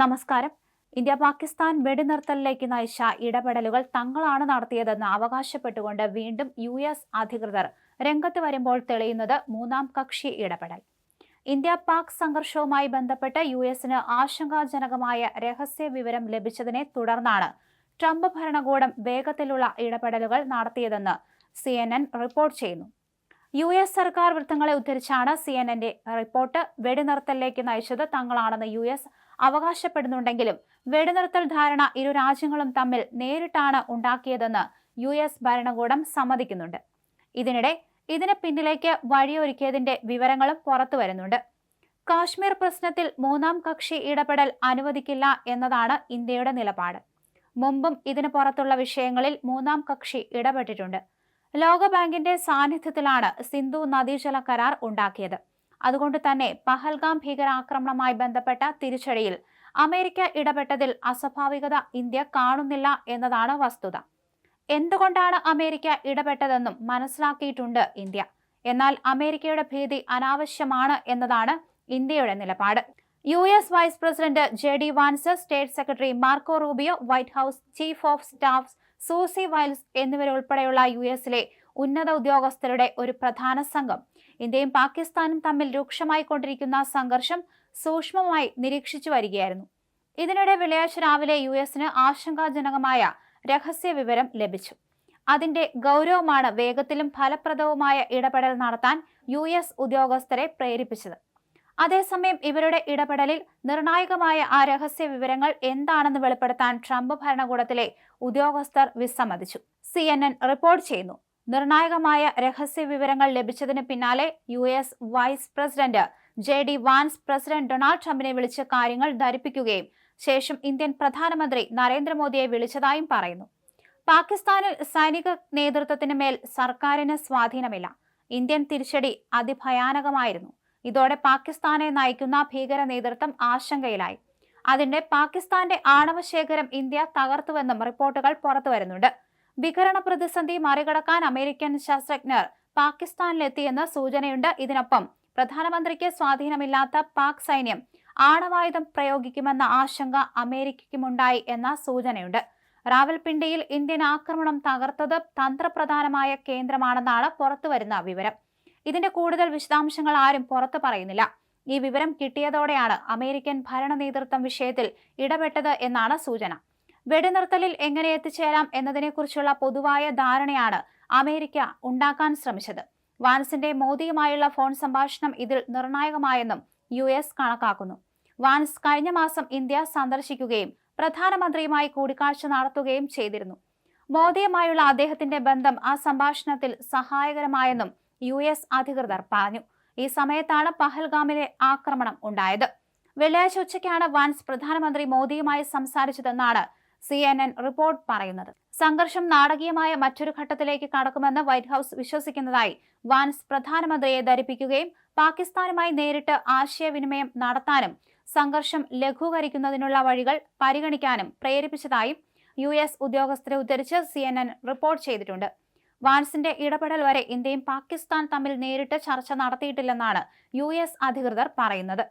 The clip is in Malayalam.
നമസ്കാരം. ഇന്ത്യ പാകിസ്ഥാൻ വെടിനിർത്തലിലേക്ക് നയിച്ച ഇടപെടലുകൾ തങ്ങളാണ് നടത്തിയതെന്ന് അവകാശപ്പെട്ടുകൊണ്ട് വീണ്ടും യു എസ് അധികൃതർ രംഗത്ത് വരുമ്പോൾ തെളിയുന്നത് മൂന്നാം കക്ഷി ഇടപെടൽ. ഇന്ത്യ പാക് സംഘർഷവുമായി ബന്ധപ്പെട്ട് യു എസിന് ആശങ്കാജനകമായ രഹസ്യ വിവരം ലഭിച്ചതിനെ തുടർന്നാണ് ട്രംപ് ഭരണകൂടം വേഗത്തിലുള്ള ഇടപെടലുകൾ നടത്തിയതെന്ന് സി റിപ്പോർട്ട് ചെയ്യുന്നു. യു എസ് സർക്കാർ വൃത്തങ്ങളെ ഉദ്ധരിച്ചാണ് സി എൻ എന്റെ റിപ്പോർട്ട് വെടിനിർത്തലിലേക്ക് നയിച്ചത് തങ്ങളാണെന്ന് യു എസ് അവകാശപ്പെടുന്നുണ്ടെങ്കിലും വെടിനിർത്തൽ ധാരണ ഇരു രാജ്യങ്ങളും തമ്മിൽ നേരിട്ടാണ് ഉണ്ടാക്കിയതെന്ന് യു എസ് ഭരണകൂടം സമ്മതിക്കുന്നുണ്ട്. ഇതിനിടെ ഇതിന് പിന്നിലേക്ക് വഴിയൊരുക്കിയതിന്റെ വിവരങ്ങളും പുറത്തു വരുന്നുണ്ട്. കാശ്മീർ പ്രശ്നത്തിൽ മൂന്നാം കക്ഷി ഇടപെടൽ അനുവദിക്കില്ല എന്നതാണ് ഇന്ത്യയുടെ നിലപാട്. മുമ്പും ഇതിന് പുറത്തുള്ള വിഷയങ്ങളിൽ മൂന്നാം കക്ഷി ഇടപെട്ടിട്ടുണ്ട്. ലോകബാങ്കിന്റെ സാന്നിധ്യത്തിലാണ് സിന്ധു നദീജല കരാർ ഉണ്ടാക്കിയത്. അതുകൊണ്ട് തന്നെ പഹൽഗാം ഭീകരാക്രമണവുമായി ബന്ധപ്പെട്ട തിരിച്ചടിയിൽ അമേരിക്ക ഇടപെട്ടതിൽ അസ്വാഭാവികത ഇന്ത്യ കാണുന്നില്ല എന്നതാണ് വസ്തുത. എന്തുകൊണ്ടാണ് അമേരിക്ക ഇടപെട്ടതെന്നും മനസ്സിലാക്കിയിട്ടുണ്ട് ഇന്ത്യ. എന്നാൽ അമേരിക്കയുടെ ഭീതി അനാവശ്യമാണ് എന്നതാണ് ഇന്ത്യയുടെ നിലപാട്. U S vice president J D Vance state secretary Marco Rubio White House chief of staff Susie Wiles എന്നിവരുൾപ്പെടെയുള്ള U എസിലെ ഉന്നത ഉദ്യോഗസ്ഥരുടെ ഒരു പ്രധാന സംഘം. ഇന്ത്യയും പാകിസ്ഥാനും തമ്മിൽ രൂക്ഷമായി കൊണ്ടിരിക്കുന്ന സംഘർഷം സൂക്ഷ്മമായി നിരീക്ഷിച്ചു വരികയായിരുന്നു. ഇതിനിടെ വെള്ളിയാഴ്ച രാവിലെ യു എസിന് ആശങ്കാജനകമായ രഹസ്യ വിവരം ലഭിച്ചു. അതിന്റെ ഗൗരവമാണ് വേഗത്തിലും ഫലപ്രദവുമായ ഇടപെടൽ നടത്താൻ യു ഉദ്യോഗസ്ഥരെ പ്രേരിപ്പിച്ചത്. അതേസമയം ഇവരുടെ ഇടപെടലിൽ നിർണായകമായ ആ രഹസ്യ വിവരങ്ങൾ എന്താണെന്ന് വെളിപ്പെടുത്താൻ ട്രംപ് ഭരണകൂടത്തിലെ ഉദ്യോഗസ്ഥർ വിസമ്മതിച്ചു. സി റിപ്പോർട്ട് ചെയ്യുന്നു. നിർണായകമായ രഹസ്യ വിവരങ്ങൾ ലഭിച്ചതിന് പിന്നാലെ U S vice president J D Vance president Donald ട്രംപിനെ വിളിച്ച് കാര്യങ്ങൾ ധരിപ്പിക്കുകയും ശേഷം ഇന്ത്യൻ പ്രധാനമന്ത്രി നരേന്ദ്രമോദിയെ വിളിച്ചതായും പറയുന്നു. പാകിസ്ഥാനിൽ സൈനിക നേതൃത്വത്തിന് മേൽ സർക്കാരിന് സ്വാധീനമില്ല. ഇന്ത്യൻ തിരിച്ചടി അതിഭയാനകമായിരുന്നു. ഇതോടെ പാകിസ്ഥാനെ നയിക്കുന്ന ഭീകര നേതൃത്വം ആശങ്കയിലായി. അതിന്റെ പാകിസ്ഥാന്റെ ആണവ ശേഖരം ഇന്ത്യ തകർത്തുവെന്നും റിപ്പോർട്ടുകൾ പുറത്തുവരുന്നുണ്ട് വികരണ പ്രതിസന്ധി മറികടക്കാൻ അമേരിക്കൻ ശാസ്ത്രജ്ഞർ പാകിസ്ഥാനിലെത്തിയെന്ന് സൂചനയുണ്ട് ഇതിനൊപ്പം. പ്രധാനമന്ത്രിക്ക് സ്വാധീനമില്ലാത്ത പാക് സൈന്യം ആണവായുധം പ്രയോഗിക്കുമെന്ന ആശങ്ക അമേരിക്കയ്ക്കുമുണ്ടായി എന്ന സൂചനയുണ്ട്. റാവൽപിണ്ടിയിൽ ഇന്ത്യൻ ആക്രമണം തകർത്തത് തന്ത്രപ്രധാനമായ കേന്ദ്രമാണെന്നാണ് പുറത്തുവരുന്ന വിവരം. ഇതിന്റെ കൂടുതൽ വിശദാംശങ്ങൾ ആരും പുറത്തു പറയുന്നില്ല. ഈ വിവരം കിട്ടിയതോടെയാണ് അമേരിക്കൻ ഭരണ നേതൃത്വം വിഷയത്തിൽ ഇടപെട്ടത് എന്നാണ് സൂചന. വെടിനിർത്തലിൽ എങ്ങനെ എത്തിച്ചേരാം എന്നതിനെക്കുറിച്ചുള്ള പൊതുവായ ധാരണയാണ് അമേരിക്ക ഉണ്ടാക്കാൻ ശ്രമിച്ചത്. വാൻസിന്റെ മോദിയുമായുള്ള ഫോൺ സംഭാഷണം ഇതിൽ നിർണായകമായെന്നും യു എസ് കണക്കാക്കുന്നു. വാൻസ് കഴിഞ്ഞ മാസം ഇന്ത്യ സന്ദർശിക്കുകയും പ്രധാനമന്ത്രിയുമായി കൂടിക്കാഴ്ച നടത്തുകയും ചെയ്തിരുന്നു. മോദിയുമായുള്ള അദ്ദേഹത്തിന്റെ ബന്ധം ആ സംഭാഷണത്തിൽ സഹായകരമായെന്നും യു എസ് അധികൃതർ പറഞ്ഞു. ഈ സമയത്താണ് പഹൽഗാമിലെ ആക്രമണം ഉണ്ടായത്. വെള്ളിയാഴ്ച ഉച്ചയ്ക്കാണ് വാൻസ് പ്രധാനമന്ത്രി മോദിയുമായി സംസാരിച്ചതെന്നാണ് സി എൻ എൻ റിപ്പോർട്ട് പറയുന്നത്. സംഘർഷം നാടകീയമായ മറ്റൊരു ഘട്ടത്തിലേക്ക് കടക്കുമെന്ന് വൈറ്റ് ഹൌസ് വിശ്വസിക്കുന്നതായി വാൻസ് പ്രധാനമന്ത്രിയെ ധരിപ്പിക്കുകയും പാകിസ്ഥാനുമായി നേരിട്ട് ആശയവിനിമയം നടത്താനും സംഘർഷം ലഘൂകരിക്കുന്നതിനുള്ള വഴികൾ പരിഗണിക്കാനും പ്രേരിപ്പിച്ചതായും യു എസ് ഉദ്യോഗസ്ഥരെ ഉദ്ധരിച്ച് സി റിപ്പോർട്ട് ചെയ്തിട്ടുണ്ട്. വാൻസിന്റെ ഇടപെടൽ വരെ ഇന്ത്യയും പാകിസ്ഥാൻ തമ്മിൽ നേരിട്ട് ചർച്ച നടത്തിയിട്ടില്ലെന്നാണ് യു അധികൃതർ പറയുന്നത്.